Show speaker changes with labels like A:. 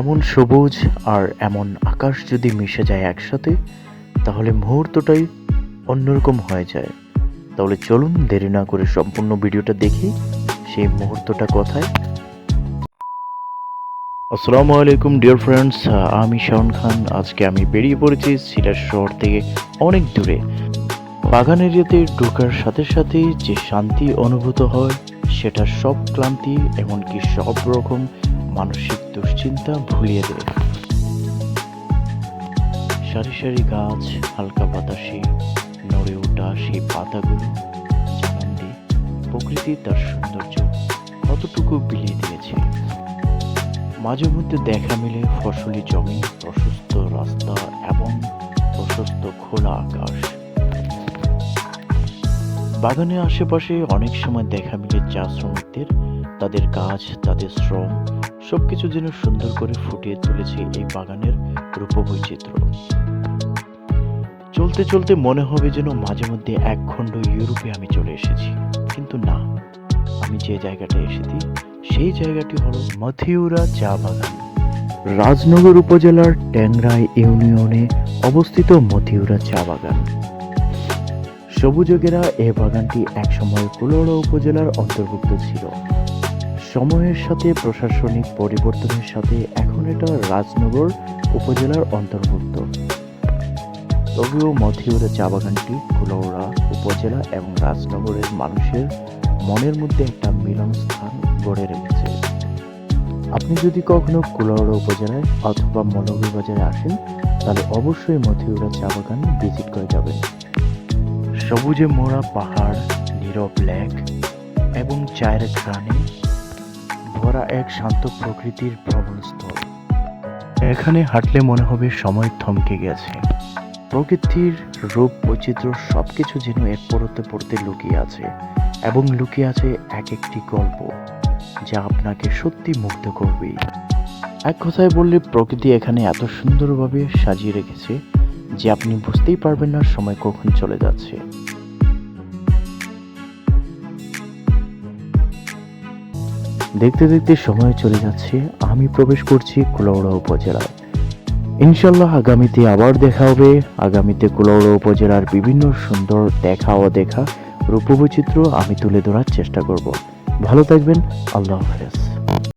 A: এমন সবুজ আর এমন আকাশ যদি মিশে যায় একসাথে, তাহলে মুহূর্তটাই অন্যরকম হয়ে যায়। তাহলে চলুন দেরি না করে সম্পূর্ণ ভিডিওটা দেখি সেই মুহূর্তটা কোথায়। আসসালামু আলাইকুম, ডিয়ার ফ্রেন্ডস। আমি শাহন খান। আজকে আমি বেরিয়ে পড়েছি সিলেট শহর থেকে অনেক দূরে। বাগান এরিয়াতে ঢোকার সাথে সাথে যে শান্তি অনুভূত হয়, সেটা সব ক্লান্তি, এমনকি সব রকম মানসিক দুশ্চিন্তা ভুলিয়ে দেয় সারি সারি গাছ, হালকা বাতাসে নড়ে ওঠা সেই পাতাগুলো প্রকৃতি তার সৌন্দর্য কতটুকু বিলিয়ে দিয়েছে। মাঝে মধ্যে দেখা মিলে ফসলি জমি, প্রশস্ত রাস্তা এবং প্রশস্ত খোলা আকাশ। বাগানের আশেপাশে অনেক সময় দেখা মিলে চা শ্রমিকদের। তাদের কাজ, তাদের শ্রম, সবকিছু যেন সুন্দর করে ফুটিয়ে তুলেছে এই বাগানের রূপবৈচিত্র্য। চলতে চলতে মনে হবে যেন মাঝে মধ্যে এক খণ্ড ইউরোপে আমি চলে এসেছি। কিন্তু না, আমি যে জায়গাটা এসেছি, সেই জায়গাটি হলো মথিউরা চা বাগান। রাজনগর উপজেলার ট্যাংরাই ইউনিয়নে অবস্থিত মথিউরা চা বাগান। সবুজগেরা এ বাগানটি একসময় কুলোড়া উপজেলার অন্তর্ভুক্ত ছিল। সময়ের সাথে প্রশাসনিক পরিবর্তনের সাথে এখন এটা রাজনগর উপজেলার অন্তর্ভুক্ত। তবেও মথিউরা চা বাগানটি কুলৌড়া উপজেলা এবং রাজনগরের মানুষের মনের মধ্যে একটা মিলন স্থান গড়ে রেখেছে। আপনি যদি কখনো কুলৌড়া উপজেলায় অথবা মৌলভীবাজারে আসেন, তাহলে অবশ্যই মথিউরা চা বাগান ভিজিট করে যাবেন। সবুজে মোড়া পাহাড়, নীরব লেক এবং চায়ের গ্রানে ভরা এক শান্ত প্রকৃতির ভ্রমণস্থল। এখানে হাঁটলে মনে হবে সময় থমকে গেছে। প্রকৃতির রূপ বৈচিত্র্য সবকিছু যেন এক পড়তে পড়তে লুকিয়ে আছে এবং লুকিয়ে আছে এক একটি গল্প যা আপনাকে সত্যি মুগ্ধ করবেই। এক কথায় বললে প্রকৃতি এখানে এত সুন্দরভাবে সাজিয়ে রেখেছে যে আপনি বুঝতেই পারবেন না সময় কখন চলে যাচ্ছে। দেখতে দেখতে সময় চলে যাচ্ছে, আমি প্রবেশ করছি কুলাউড়া উপজেলায়। ইনশাল্লাহ আগামীতে আবার দেখা হবে। আগামীতে কুলাউড়া উপজেলার বিভিন্ন সুন্দর দেখা ও দেখা রূপবৈচিত্র্য আমি তুলে ধরার চেষ্টা করব। ভালো থাকবেন, আল্লাহ হাফেজ।